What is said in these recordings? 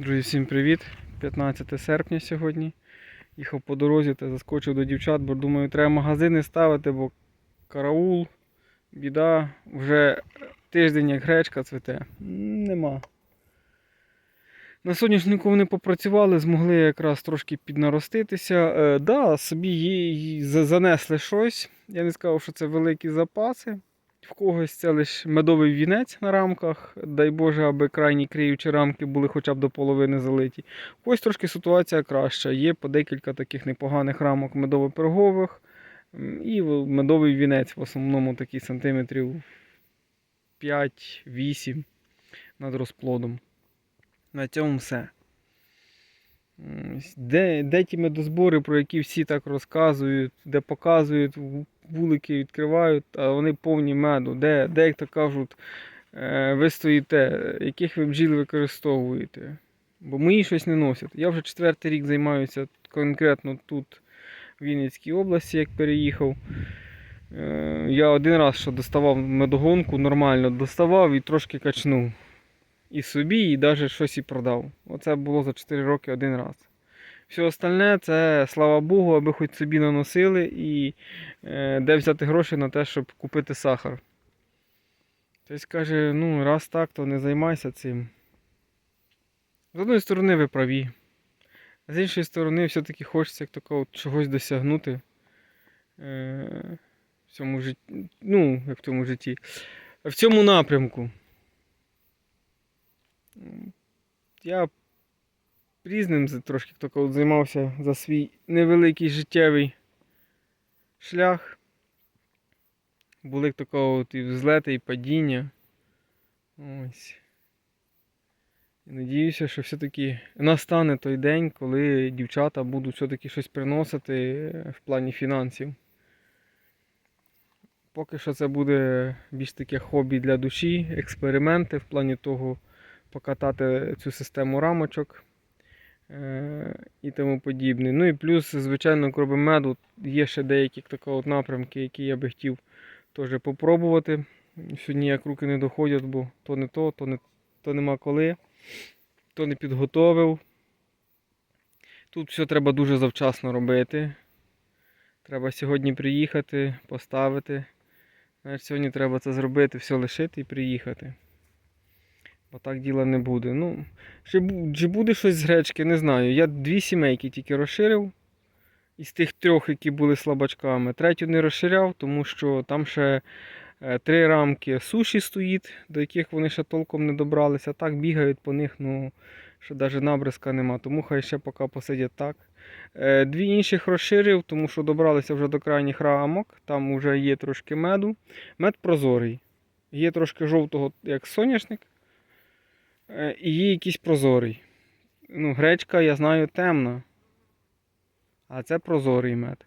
Друзі, всім привіт! 15 серпня сьогодні. Їхав по дорозі та заскочив до дівчат, бо думаю, треба магазини ставити, бо караул, біда, вже тиждень як гречка цвіте. М, Нема. На соняшнику вони попрацювали, змогли якраз трошки піднароститися. Е, да, собі їй занесли щось. Я не сказав, що це великі запаси. В когось це лише медовий вінець на рамках. Дай Боже, аби крайні криючі рамки були хоча б до половини залиті. Когось трошки ситуація краща. Є по декілька таких непоганих рамок медово-пергових. І медовий вінець в основному такий сантиметрів 5-8 над розплодом. На цьому все. Де, де ті медозбори, про які всі так розказують, де показують, вулики відкривають, а вони повні меду. Де, де як то кажуть, е, ви стоїте, яких ви бджіл використовуєте. Бо мої щось не носять. Я вже четвертий рік займаюся конкретно тут, в Вінницькій області, як переїхав. Е, Я один раз що доставав медогонку, нормально доставав і трошки качнув. І собі, і навіть щось і продав. Оце було за 4 роки один раз. Все остальне це, слава Богу, аби хоч собі наносили і е, де взяти гроші на те, щоб купити сахар. Тобто каже, ну, раз так, то не займайся цим. З одної сторони, ви праві. А з іншої сторони, все-таки хочеться як такого чогось досягнути е, в цьому житті. Ну, як в цьому житті. В цьому напрямку. Я різним трошки тако от займався за свій невеликий життєвий шлях. Були такого і взлети, і падіння. Ось. Надіюся, що все-таки настане той день, коли дівчата будуть все-таки щось приносити е, в плані фінансів. Поки що це буде більш таке хобі для душі, експерименти в плані того покатати цю систему рамочок і тому подібне. Ну і плюс, звичайно, кроме меду, є ще деякі такі от напрямки, які я би хотів теж попробувати. Сьогодні як руки не доходять, бо то не то, то, не, то нема коли, то не підготовив. Тут все треба дуже завчасно робити. Треба сьогодні приїхати, поставити. Знаєш, сьогодні треба це зробити, все лишити і приїхати. Бо так діла не буде. Ну, чи, буде щось з гречки, не знаю. Я дві сімейки тільки розширив. Із тих трьох, які були слабачками. Третю не розширяв, тому що там ще е, три рамки суші стоїть, до яких вони ще толком не добралися. Так бігають по них, ну що навіть набризка нема. Тому хай ще поки посидять так. Е, Дві інших розширив, тому що добралися вже до крайніх рамок. Там вже є трошки меду. Мед прозорий. Є трошки жовтого, як соняшник. Е, І є якийсь прозорий. Ну, гречка, я знаю, темна. А це прозорий мед.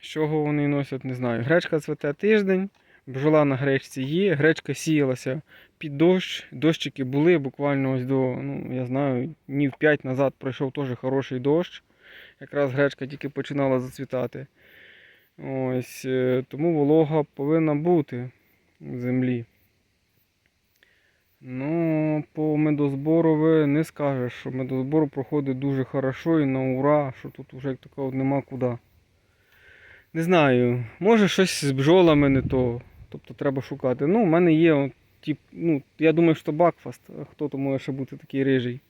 З чого вони носять, не знаю. Гречка цвете тиждень, бджола на гречці є, гречка сіялася під дощ. Дощики були буквально ось до, ну, я знаю, днів 5 назад пройшов теж хороший дощ. Якраз гречка тільки починала зацвітати. Ось, е, тому волога повинна бути в землі. Ну, по медозбору ви не скажеш, що медозбор проходить дуже хорошо і на ура, що тут вже як такого нема куди. Не знаю, може щось з бджолами не то. Тобто треба шукати. Ну, у мене є, тип, ну, я думаю, що Бакфаст. Хто то може ще бути такий рижий?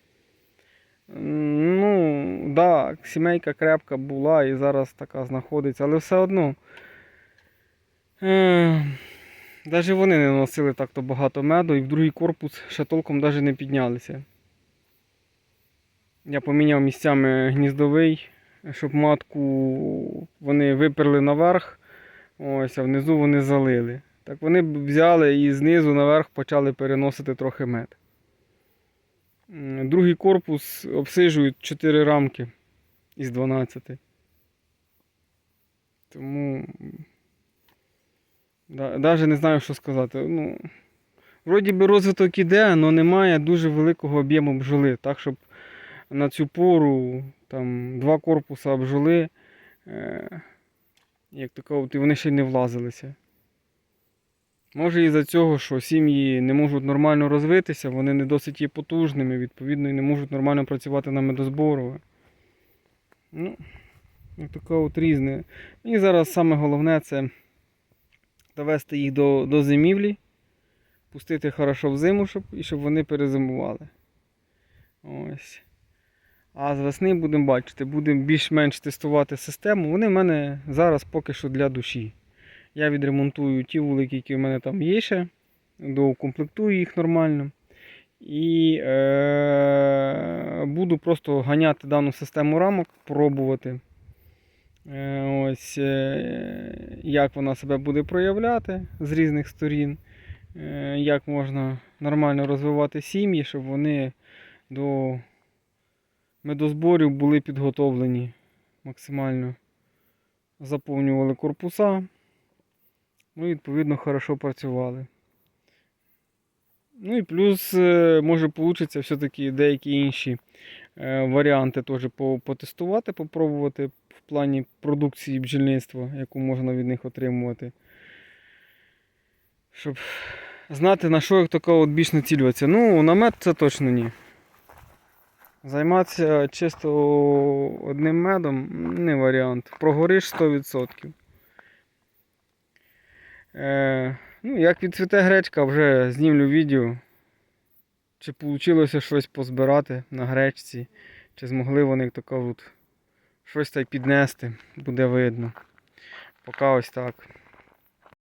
Ну, да, сімейка крепка була і зараз така знаходиться, але все одно. Е, Навіть вони не носили так-то багато меду і в другий корпус ще толком навіть не піднялися. Я поміняв місцями гніздовий, щоб матку вони виперли наверх, ось, а внизу вони залили. Так вони взяли і знизу наверх почали переносити трохи мед. Другий корпус обсижують 4 рамки із 12. Тому Навіть не знаю, що сказати. Ну, вроді би розвиток іде, але немає дуже великого об'єму бджоли. Так, щоб на цю пору там, два корпуса бджоли, е, як і вони ще й не влазилися. Може із-за цього, що сім'ї не можуть нормально розвитися, вони не досить є потужними, відповідно, і не можуть нормально працювати на медозборове. Ну, таке от різне. І зараз саме головне це довести їх до, до зимівлі, пустити хорошо в зиму, щоб, і щоб вони перезимували. Ось. А з весни будемо бачити, будемо більш-менш тестувати систему. Вони в мене зараз поки що для душі. Я відремонтую ті вулики, які в мене там є ще, доукомплектую їх нормально. І е, буду просто ганяти дану систему рамок, пробувати. Е, ось, е, як вона себе буде проявляти з різних сторін, е, як можна нормально розвивати сім'ї, щоб вони до медозборів були підготовлені максимально. Заповнювали корпуса. Ну, і, відповідно, хорошо працювали. Ну і плюс, може вийде все-таки деякі інші варіанти теж потестувати, попробувати в плані продукції бджільництва, яку можна від них отримувати. Щоб знати, на що їх таке от більш націлюватися. Ну, на мед це точно ні. Займатися чисто одним медом не варіант. Прогориш 100%. Е, ну, як відцвіте гречка, вже знімлю відео. Чи вийшло щось позбирати на гречці, чи змогли вони таке от щось та й піднести, буде видно. Поки ось так.